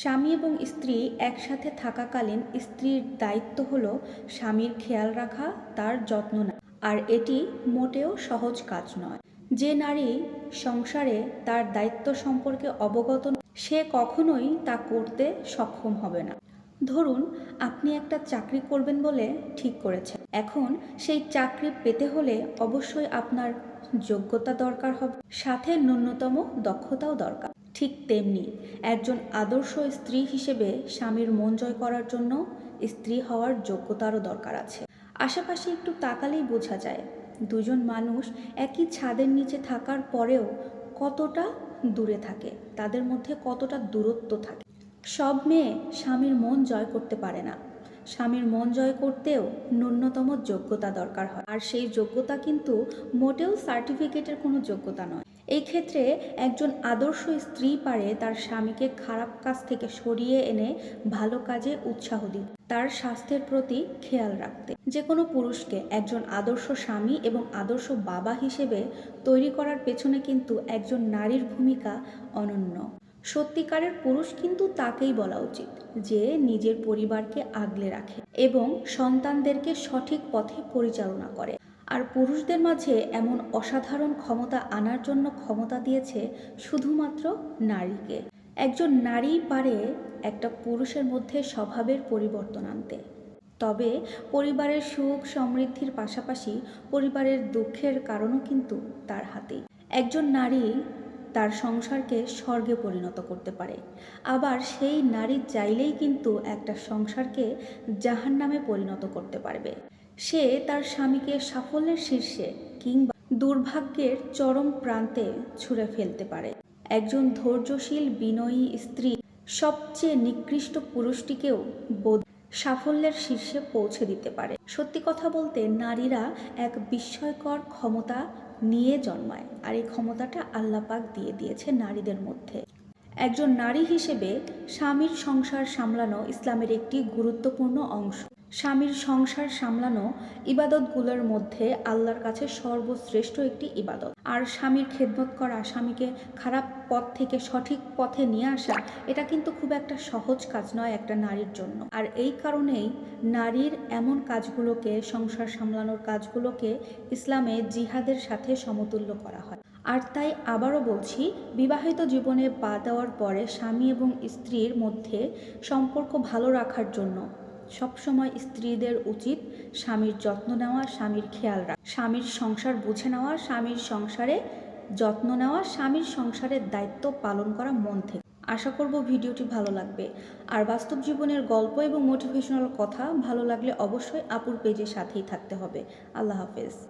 স্বামী এবং স্ত্রী একসাথে থাকাকালীন স্ত্রীর দায়িত্ব হল স্বামীর খেয়াল রাখা, তার যত্ন নেওয়া। আর এটি মোটেও সহজ কাজ নয়। যে নারী সংসারে তার দায়িত্ব সম্পর্কে অবগত সে কখনোই তা করতে সক্ষম হবে না। ধরুন, আপনি একটা চাকরি করবেন বলে ঠিক করেছেন। এখন সেই চাকরি পেতে হলে অবশ্যই আপনার যোগ্যতা দরকার হবে, সাথে ন্যূনতম দক্ষতাও দরকার। ঠিক তেমনি একজন আদর্শ স্ত্রী হিসেবে স্বামীর মন জয় করার জন্য স্ত্রী হওয়ার যোগ্যতারও দরকার আছে। আশেপাশে একটু তাকালেই বোঝা যায়, দুজন মানুষ একই ছাদের নিচে থাকার পরেও কতটা দূরে থাকে, তাদের মধ্যে কতটা দূরত্ব থাকে। সব মেয়ে স্বামীর মন জয় করতে পারে না। স্বামীর মন জয় করতেও ন্যূনতম যোগ্যতা দরকার হয়। আর সেই যোগ্যতা কিন্তু মোটেও সার্টিফিকেটের কোনো যোগ্যতা নয়। এই ক্ষেত্রে একজন আদর্শ স্ত্রী পারে তার স্বামীকে খারাপ কাজ থেকে সরিয়ে এনে ভালো কাজে উৎসাহ দিতে, তার স্বাস্থ্যের প্রতি খেয়াল রাখতে। যে কোনো পুরুষকে একজন আদর্শ স্বামী এবং আদর্শ বাবা হিসেবে তৈরি করার পেছনে কিন্তু একজন নারীর ভূমিকা অনন্য। সত্যিকারের পুরুষ কিন্তু তাকেই বলা উচিত যে নিজের পরিবারকে আগলে রাখে এবং সন্তানদেরকে সঠিক পথে পরিচালনা করে। আর পুরুষদের মাঝে এমন অসাধারণ ক্ষমতা আনার জন্য ক্ষমতা দিয়েছে শুধুমাত্র নারীকে। একজন নারী পারে একটা পুরুষের মধ্যে স্বভাবের পরিবর্তন আনতে। তবে পরিবারের সুখ সমৃদ্ধির পাশাপাশি পরিবারের দুঃখের কারণও কিন্তু তার হাতেই একজন নারী তার সংসারকে স্বর্গে পরিণত করতে পারে। আবার সেই নারী চাইলেই কিন্তু একটা সংসারকে জাহান নামে পরিণত করতে পারবে। সে তার স্বামীকে সাফল্যের শীর্ষে কিংবা দুর্ভাগ্যের চরম প্রান্তে ছুঁড়ে ফেলতে পারে। একজন ধৈর্যশীল বিনয়ী স্ত্রী সবচেয়ে নিকৃষ্ট পুরুষটিকেও বোধ সাফল্যের শীর্ষে পৌঁছে দিতে পারে। সত্যি কথা বলতে নারীরা এক বিস্ময়কর ক্ষমতা নিয়ে জন্মায় আর এই ক্ষমতাটা আল্লাপাক দিয়ে দিয়েছে নারীদের মধ্যে। একজন নারী হিসেবে স্বামীর সংসার সামলানো ইসলামের একটি গুরুত্বপূর্ণ অংশ। স্বামীর সংসার সামলানো ইবাদতগুলোর মধ্যে আল্লাহর কাছে সর্বশ্রেষ্ঠ একটি ইবাদত। আর স্বামীর খেদমত করা, স্বামীকে খারাপ পথ থেকে সঠিক পথে নিয়ে আসা, এটা কিন্তু খুব একটা সহজ কাজ নয় একটা নারীর জন্য। আর এই কারণেই নারীর এমন কাজগুলোকে, সংসার সামলানোর কাজগুলোকে ইসলামে জিহাদের সাথে সমতুল্য করা হয়। আর তাই আবারও বলছি, বিবাহিত জীবনে পা দেওয়ার পরে স্বামী এবং স্ত্রীর মধ্যে সম্পর্ক ভালো রাখার জন্য সবসময় স্ত্রীদের উচিত স্বামীর যত্ন নেওয়া, স্বামীর খেয়াল রাখা। স্বামীর সংসার বুঝে নেওয়া, স্বামীর সংসারে যত্ন নেওয়া, স্বামীর সংসারের দায়িত্ব পালন করা মন থেকে। আশা করব ভিডিওটি ভালো লাগবে। আর বাস্তব জীবনের গল্প এবং মোটিভেশনাল কথা ভালো লাগলে অবশ্যই আপুর পেজের সাথেই থাকতে হবে। আল্লাহ হাফেজ।